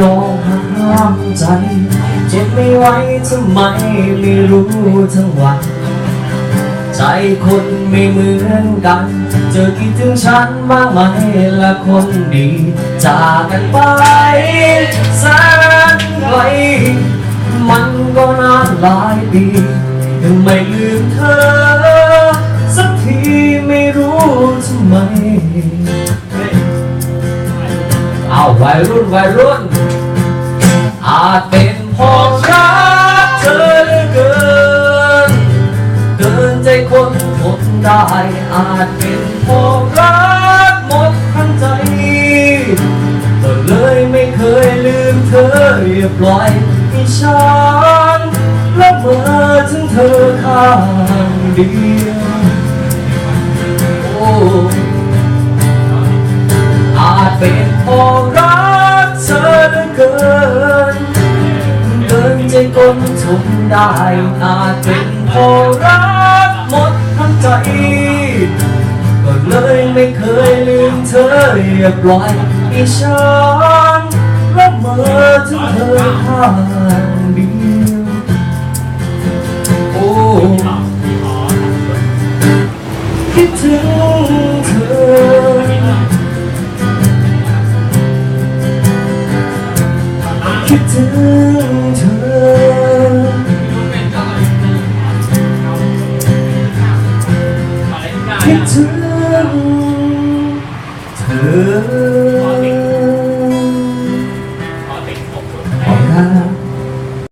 ลองห้ามใจ เจ็บไม่ไหวทำไมไม่รู้ทั้งวันใจคนไม่เหมือนกัน เจอคิดถึงฉันบ้างไหมละคนดี จากกันไปแสนไกลมันก็นานหลายปียังไม่ลืมเธอ สักทีไม่รู้ทำไม วัยรุ่นวัยรุ่น อาจเป็นพราะรักเธอเหลือเกิน เกินใจคนทนได้ อาจเป็นพราะรักหมดทั้งใจก็เลยไม่เคยลืมเธออย่าปล่อยให้ฉันละเมอถึงเธอข้างเดียว เป็นเพราะรักเธอเหลือเกินเกินใจคนทนได้อาจเป็นเพราะรักหมดทั้งใจก็เลยไม่เคยลืมเธออย่าปล่อยให้ฉันละเมอถึงเธอข้างเดี ถึงเ